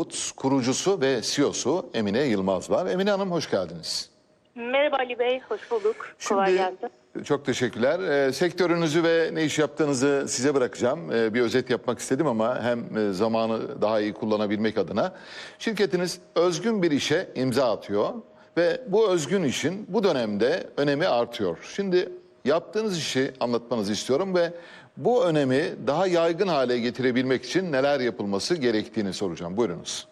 Foods kurucusu ve CEO'su Emine Yılmaz var. Emine Hanım hoş geldiniz. Merhaba Ali Bey, hoş bulduk. Kolay gelsin. çok teşekkürler. Ee, sektörünüzü ve ne iş yaptığınızı size bırakacağım. Ee, bir özet yapmak istedim ama hem e, zamanı daha iyi kullanabilmek adına. Şirketiniz özgün bir işe imza atıyor ve bu özgün işin bu dönemde önemi artıyor. Şimdi yaptığınız işi anlatmanızı istiyorum ve bu önemi daha yaygın hale getirebilmek için neler yapılması gerektiğini soracağım. Buyurunuz.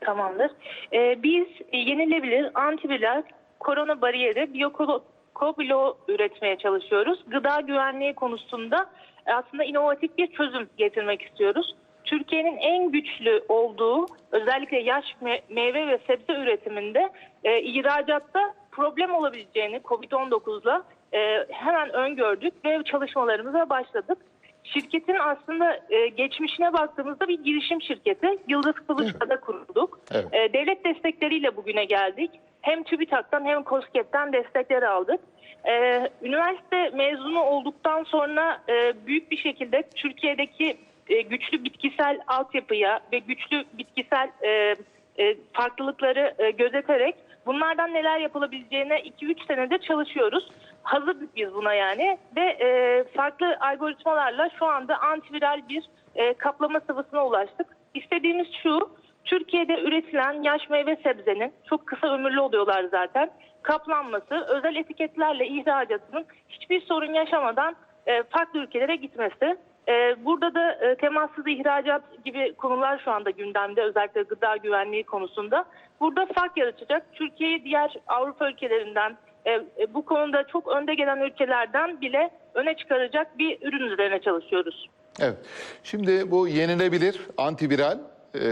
Tamamdır. Ee, biz yenilebilir antiviral korona bariyeri biyokoblo üretmeye çalışıyoruz. Gıda güvenliği konusunda aslında inovatif bir çözüm getirmek istiyoruz. Türkiye'nin en güçlü olduğu özellikle yaş me- meyve ve sebze üretiminde e, ihracatta problem olabileceğini COVID-19'la e, hemen öngördük ve çalışmalarımıza başladık. Şirketin aslında e, geçmişine baktığımızda bir girişim şirketi. Yıldız Kılıçda'da kurulduk. Evet. E, devlet destekleriyle bugüne geldik. Hem TÜBİTAK'tan hem KOSGEB'den destekler aldık. E, üniversite mezunu olduktan sonra e, büyük bir şekilde Türkiye'deki e, güçlü bitkisel altyapıya ve güçlü bitkisel e, e, farklılıkları e, gözeterek bunlardan neler yapılabileceğine 2-3 senedir çalışıyoruz. Hazırdık biz buna yani ve e, farklı algoritmalarla şu anda antiviral bir e, kaplama sıvısına ulaştık. İstediğimiz şu, Türkiye'de üretilen yaş meyve sebzenin çok kısa ömürlü oluyorlar zaten. Kaplanması, özel etiketlerle ihracatının hiçbir sorun yaşamadan e, farklı ülkelere gitmesi. E, burada da e, temassız ihracat gibi konular şu anda gündemde özellikle gıda güvenliği konusunda. Burada fark yaratacak. Türkiye'yi diğer Avrupa ülkelerinden e, e, bu konuda çok önde gelen ülkelerden bile öne çıkaracak bir ürün üzerine çalışıyoruz. Evet. Şimdi bu yenilebilir antiviral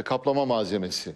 kaplama malzemesi.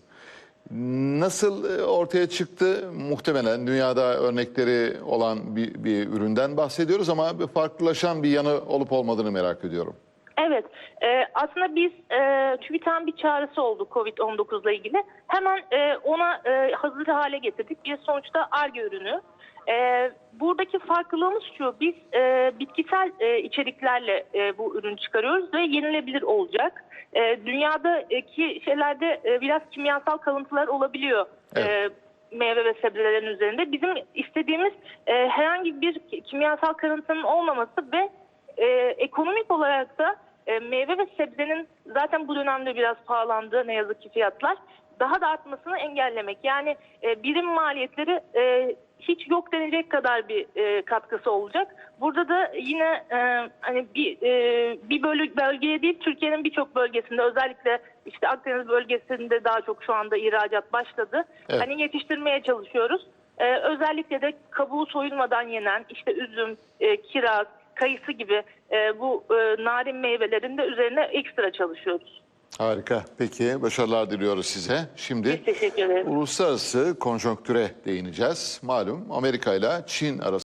Nasıl ortaya çıktı? Muhtemelen dünyada örnekleri olan bir, bir üründen bahsediyoruz ama farklılaşan bir yanı olup olmadığını merak ediyorum. Evet, e, aslında biz e, TÜBİTAK'ın bir çağrısı oldu COVID-19 ile ilgili. Hemen e, ona e, hazır hale getirdik. Bir sonuçta ARGE ürünü. E, buradaki farklılığımız şu, biz e, bitkisel e, içeriklerle e, bu ürünü çıkarıyoruz ve yenilebilir olacak. E, dünyadaki şeylerde e, biraz kimyasal kalıntılar olabiliyor. Evet. E, meyve ve sebzelerin üzerinde. Bizim istediğimiz e, herhangi bir kimyasal kalıntının olmaması ve e, ekonomik olarak da e, meyve ve sebzenin zaten bu dönemde biraz pahalandı ne yazık ki fiyatlar daha da artmasını engellemek. Yani e, birim maliyetleri e, hiç yok denecek kadar bir e, katkısı olacak. Burada da yine e, hani bir e, bir bölü, bölgeye değil Türkiye'nin birçok bölgesinde özellikle işte Akdeniz bölgesinde daha çok şu anda ihracat başladı. Evet. Hani yetiştirmeye çalışıyoruz. E, özellikle de kabuğu soyulmadan yenen işte üzüm, e, kiraz, kayısı gibi e, bu e, narin meyvelerin de üzerine ekstra çalışıyoruz. Harika. Peki başarılar diliyoruz size. Şimdi Biz teşekkür ederiz. uluslararası konjonktüre değineceğiz. Malum Amerika ile Çin arasında